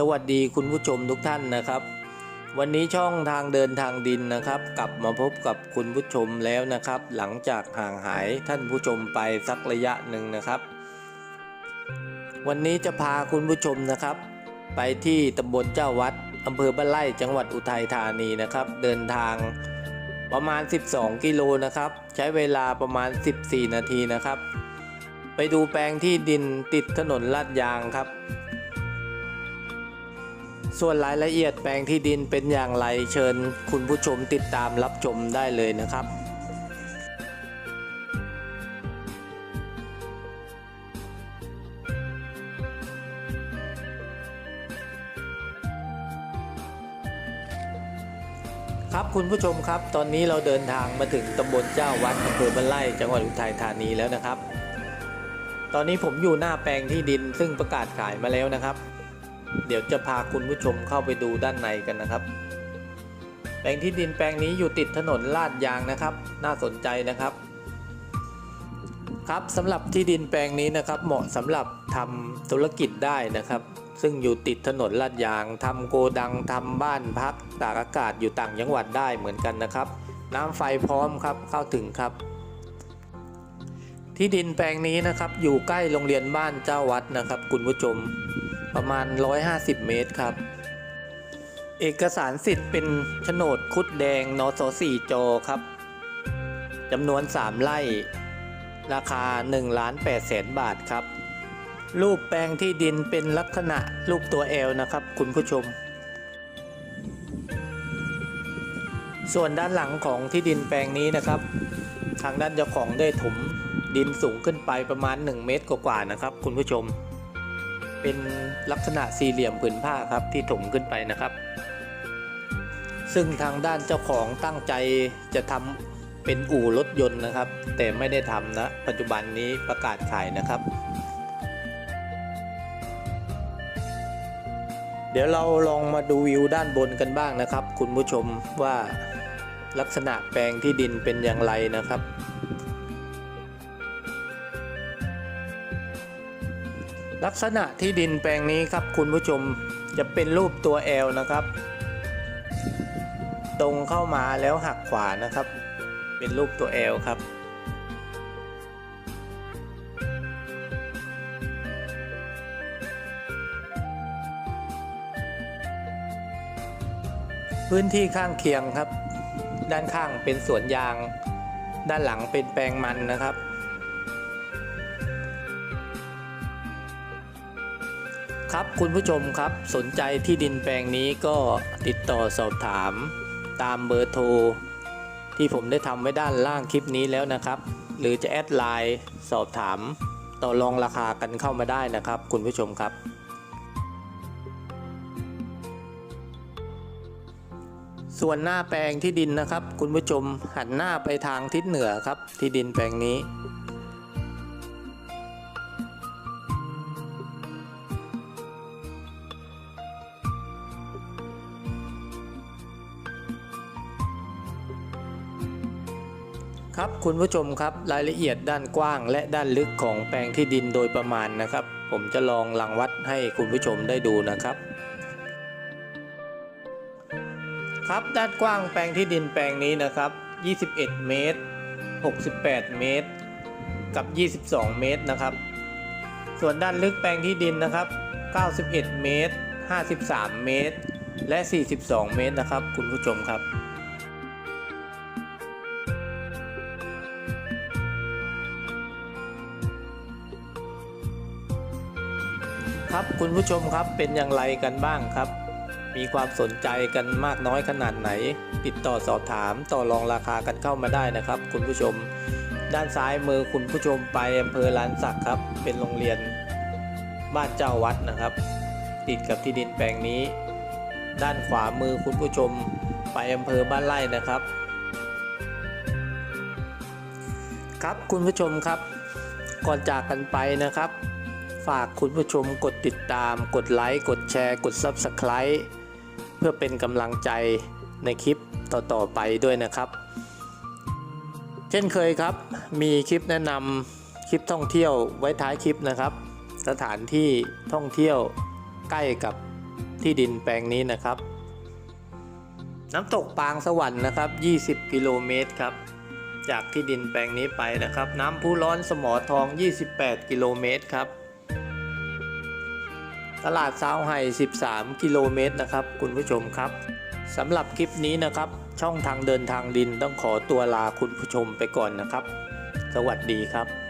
สวัสดีคุณผู้ชมทุกท่านนะครับ วันนี้ช่องทางเดินทางดินนะครับ กลับมาพบกับคุณผู้ชมแล้วนะครับ หลังจากห่างหายท่านผู้ชมไปสักระยะหนึ่งนะครับ วันนี้จะพาคุณผู้ชมนะครับ ไปที่ตำบลเจ้าวัดอำเภอบ้านไร่จังหวัดอุทัยธานีนะครับ เดินทางประมาณ 12 กิโลนะครับ ใช้เวลาประมาณ 14 นาทีนะครับ ไปดูแปลงที่ดินติดถนนลาดยางครับ ส่วนรายละเอียดแปลงที่ดินเป็นอย่างไรเชิญ คุณผู้ชมติดตามรับชมได้เลยนะครับครับคุณผู้ชมครับ ตอนนี้เราเดินทางมาถึงตำบลเจ้าวัดอำเภอบ้านไร่จังหวัดอุทัยธานีแล้วนะครับ ตอนนี้ผมอยู่หน้าแปลงที่ดินซึ่งประกาศขายมาแล้วนะครับ เดี๋ยวจะพาคุณผู้ชมเข้าไปดูด้านในกันนะครับ แปลงที่ดินแปลงนี้อยู่ติดถนนลาดยางนะครับ น่าสนใจนะครับ ครับสำหรับที่ดินแปลงนี้นะครับ เหมาะสำหรับทำธุรกิจได้นะครับ ซึ่งอยู่ติดถนนลาดยางทำโกดังทำบ้านพักตากอากาศอยู่ต่างจังหวัดได้เหมือนกันนะครับ น้ำไฟพร้อมครับเข้าถึงครับที่ดินแปลงนี้นะครับอยู่ใกล้โรงเรียนบ้านเจ้าวัดนะครับ คุณผู้ชม ประมาณ 150 เมตรครับ เอกสารสิทธิ์เป็นโฉนดคุดแดงนส4จอครับจำนวน 3 ไร่ ราคา1ล้าน8แสนบาทครับ รูปแปลงที่ดินเป็นลักษณะรูปตัว L นะครับ คุณผู้ชม ส่วนด้านหลังของที่ดินแปลงนี้นะครับ ทางด้านเจ้าของได้ถมดินสูงขึ้นไปประมาณ 1 เมตรกว่าๆนะครับ คุณผู้ชม เป็นลักษณะสี่เหลี่ยมผืนผ้าครับที่ถมขึ้นไปนะครับ ซึ่งทางด้านเจ้าของตั้งใจจะทำเป็นอู่รถยนต์นะครับ แต่ไม่ได้ทำนะปัจจุบันนี้ประกาศขายนะครับ เดี๋ยวเราลองมาดูวิวด้านบนกันบ้างนะครับ คุณผู้ชมว่าลักษณะแปลงที่ดินเป็นอย่างไรนะครับ ลักษณะที่ดินแปลงนี้ครับคุณผู้ชมจะเป็นรูปตัว L นะครับ ตรงเข้ามาแล้วหักขวานะครับ เป็นรูปตัว L ครับพื้นที่ข้างเคียงครับ ด้านข้างเป็นสวนยาง ด้านหลังเป็นแปลงมันนะครับ ครับคุณผู้ชมครับสนใจที่ดินแปลงนี้ก็ติดต่อสอบถามตามเบอร์โทร ที่ผมได้ทำไว้ด้านล่างคลิปนี้แล้วนะครับ หรือจะแอดไลน์สอบถามต่อรองราคากันเข้ามาได้นะครับ คุณผู้ชมครับ ส่วนหน้าแปลงที่ดินนะครับ คุณผู้ชมหันหน้าไปทางทิศเหนือครับที่ดินแปลงนี้ ครับคุณผู้ชมครับรายละเอียดด้านกว้างและด้านลึกของแปลงที่ดินโดยประมาณนะครับ ผมจะลองลังวัดให้คุณผู้ชมได้ดูนะครับ ครับด้านกว้างแปลงที่ดินแปลงนี้นะครับ 21 เมตร 68 เมตร กับ 22 เมตรนะครับ ส่วนด้านลึกแปลงที่ดินนะครับ 91 เมตร 53 เมตร และ 42 เมตรนะครับ คุณผู้ชมครับ ครับคุณผู้ชมครับเป็นอย่างไรกันบ้างครับ มีความสนใจกันมากน้อยขนาดไหน ติดต่อสอบถามต่อรองราคากันเข้ามาได้นะครับ คุณผู้ชม ด้านซ้ายมือคุณผู้ชมไปอำเภอลานสักครับ เป็นโรงเรียนบ้านเจ้าวัดนะครับ ติดกับที่ดินแปลงนี้ ด้านขวามือคุณผู้ชมไปอำเภอบ้านไร่นะครับ ครับคุณผู้ชมครับ ก่อนจากกันไปนะครับ ฝากคุณผู้ชมกดติดตาม กดไลค์ กดแชร์ กด Subscribe เพื่อเป็นกำลังใจในคลิปต่อ ๆ ไปด้วยนะครับ เช่นเคยครับ มีคลิปแนะนำคลิปท่องเที่ยวไว้ท้ายคลิปนะครับ สถานที่ท่องเที่ยวใกล้กับที่ดินแปลงนี้นะครับ น้ำตกปางสวรรค์นะครับ 20 กิโลเมตรครับจากที่ดินแปลงนี้ไปนะครับ น้ำพุร้อนสมอทอง 28 กิโลเมตรครับ ตลาดซาวไห่13 กิโลเมตรนะครับ คุณผู้ชมครับสำหรับคลิปนี้นะครับ ช่องทางเดินทางดินต้องขอตัวลาคุณผู้ชมไปก่อนนะครับ สวัสดีครับ